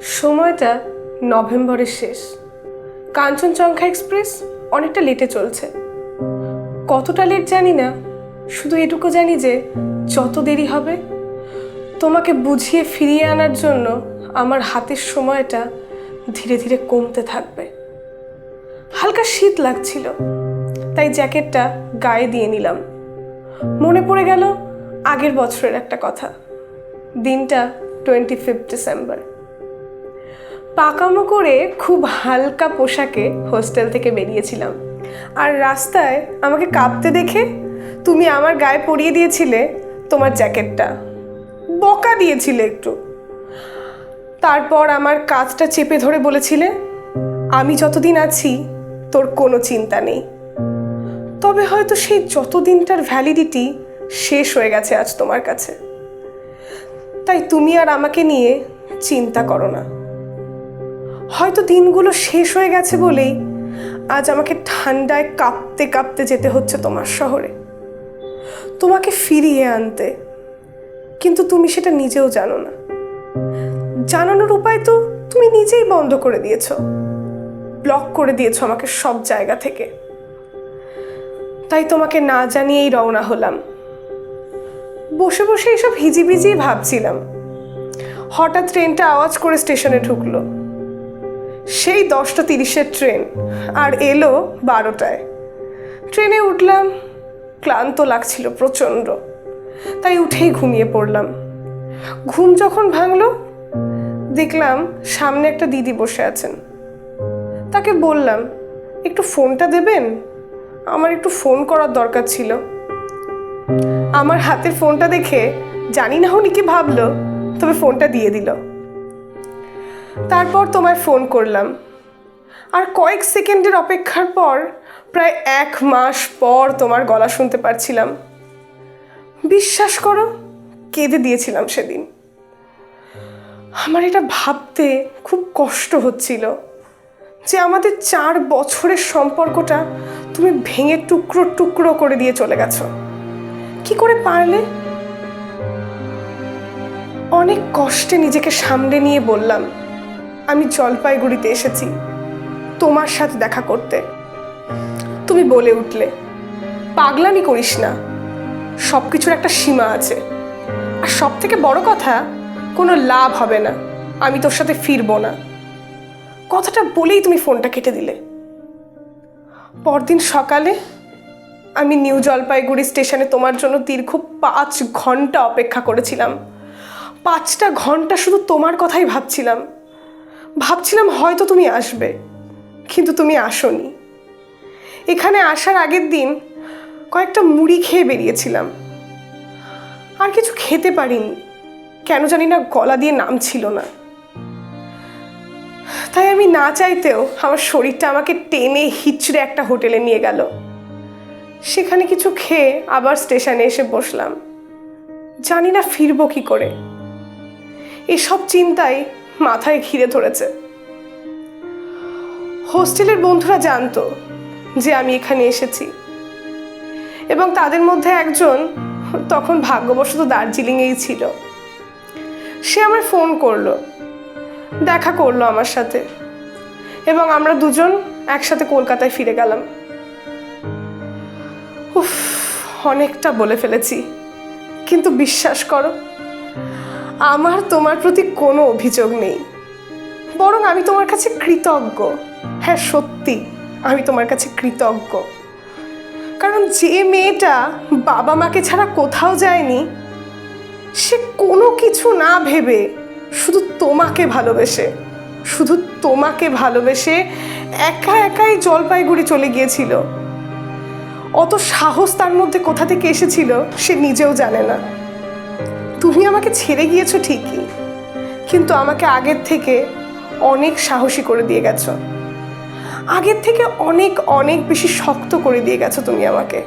সময়টা নভেম্বরের শেষ। কাঞ্চনজঙ্ঘা এক্সপ্রেস অনেকটা লেটে চলছে। কতটা লেট জানি না, শুধু এটুকু জানি যে যত দেরি হবে, তোমাকে বুঝিয়ে ফিরিয়ে আনার জন্য আমার হাতের সময়টা ধীরে ধীরে কমতে থাকবে। হালকা শীত লাগছিল, তাই জ্যাকেটটা গায়ে দিয়ে নিলাম। মনে পড়ে গেল আগের বছরের একটা কথা। দিনটা টোয়েন্টি ফিফথ ডিসেম্বর পাকামো করে খুব হালকা পোশাকে হোস্টেল থেকে বেরিয়েছিলাম। আর রাস্তায় আমাকে কাঁপতে দেখে তুমি আমার গায়ে পরিয়ে দিয়েছিলে তোমার জ্যাকেটটা। বকা দিয়েছিলে একটু। তারপর আমার কাজটা চেপে ধরে বলেছিলে, আমি যতদিন আছি, তোর কোনো চিন্তা নেই। তবে হয়তো সেই যতদিনটার ভ্যালিডিটি শেষ হয়ে গেছে আজ তোমার কাছে। তাই তুমি আর আমাকে নিয়ে চিন্তা করো না। হয়তো দিনগুলো শেষ হয়ে গেছে বলেই আজ আমাকে ঠান্ডায় কাঁপতে কাঁপতে যেতে হচ্ছে তোমার শহরে। তোমাকে ফিরিয়ে আনতে। কিন্তু তুমি সেটা নিজেও জানো না। জানানোর উপায় তো তুমি নিজেই বন্ধ করে দিয়েছ। ব্লক করে দিয়েছ আমাকে সব জায়গা থেকে। তাই তোমাকে না জানিয়েই রওনা হলাম। বসে বসে এইসব হিজিবিজি ভাবছিলাম। হঠাৎ ট্রেনটা আওয়াজ করে স্টেশনে ঢুকলো। সেই দশটা তিরিশের ট্রেন, আর এলো বারোটায়। ট্রেনে উঠলাম, ক্লান্ত লাগছিল প্রচণ্ড। তাই উঠেই ঘুমিয়ে পড়লাম। ঘুম যখন ভাঙলো, দেখলাম সামনে একটা দিদি বসে আছেন। তাকে বললাম, একটু ফোনটা দেবেন? আমার একটু ফোন করার দরকার ছিল। আমার হাতের ফোনটা দেখে জানি না উনি কি ভাবলো, তবে ফোনটা দিয়ে দিল। তারপর তোমায় ফোন করলাম। আর কয়েক সেকেন্ডের অপেক্ষার পর প্রায় এক মাস পর তোমার গলা শুনতে পারছিলাম। বিশ্বাস করো, কেঁদে দিয়েছিলাম সেদিন। আমার এটা ভাবতে খুব কষ্ট হচ্ছিল যে আমাদের চার বছরের সম্পর্কটা তুমি ভেঙে টুকরো টুকরো করে দিয়ে চলে গেছো। কি করে পারলে? অনেক কষ্টে নিজেকে সামলে নিয়ে বললাম। আমি জলপাইগুড়িতে এসেছি তোমার সাথে দেখা করতে। তুমি বলে উঠলে, পাগলামি করিস না। সব কিছুর একটা সীমা আছে। আর সব থেকে বড় কথা, কোনো লাভ হবে না। আমি তোর সাথে ফিরবো না। কথাটা বলেই তুমি ফোনটা কেটে দিলে। পরদিন সকালে আমি নিউ জলপাইগুড়ি স্টেশনে তোমার জন্য দীর্ঘ পাঁচ ঘণ্টা অপেক্ষা করেছিলাম। পাঁচটা ঘণ্টা শুধু তোমার কথাই ভাবছিলাম। ভাবছিলাম হয়তো তুমি আসবে, কিন্তু তুমি আসনি। এখানে আসার আগের দিন কয়েকটা মুড়ি খেয়ে বেরিয়েছিলাম। আর কিছু খেতে পারিনি, কেন জানি না গলা দিয়ে নাম ছিল না। তাই আমি না চাইতেও আমার শরীরটা আমাকে টেনে হিচড়ে একটা হোটেলে নিয়ে গেল। সেখানে কিছু খেয়ে আবার স্টেশনে এসে বসলাম। জানি না ফিরবো কি করে। এসব চিন্তাই মাথায় ঘিরে ধরেছে। হোস্টেলের বন্ধুরা জানতো যে আমি এখানে এসেছি। এবং তাদের মধ্যে একজন তখন ভাগ্যবশত দার্জিলিংয়েই ছিল। সে আমার ফোন করল, দেখা করল আমার সাথে। এবং আমরা দুজন একসাথে কলকাতায় ফিরে গেলাম। উফ, অনেকটা বলে ফেলেছি। কিন্তু বিশ্বাস করো আমার তোমার প্রতি কোনো অভিযোগ নেই। বরং আমি তোমার কাছে কৃতজ্ঞ। হ্যাঁ সত্যি, আমি তোমার কাছে কৃতজ্ঞ। কারণ যে মেয়েটা বাবা মাকে ছাড়া কোথাও যায়নি, সে কোনো কিছু না ভেবে শুধু তোমাকে ভালোবেসে, শুধু তোমাকে ভালোবেসে একা একাই জলপাইগুড়ি চলে গিয়েছিল। অত সাহস তার মধ্যে কোথা থেকে এসেছিল সে নিজেও জানে না। তুমি আমাকে ছেড়ে গিয়েছো ঠিকই, কিন্তু আমাকে আগের থেকে অনেক সাহসী করে দিয়ে গেছো। আগের থেকে অনেক অনেক বেশি শক্ত করে দিয়ে গেছো তুমি আমাকে।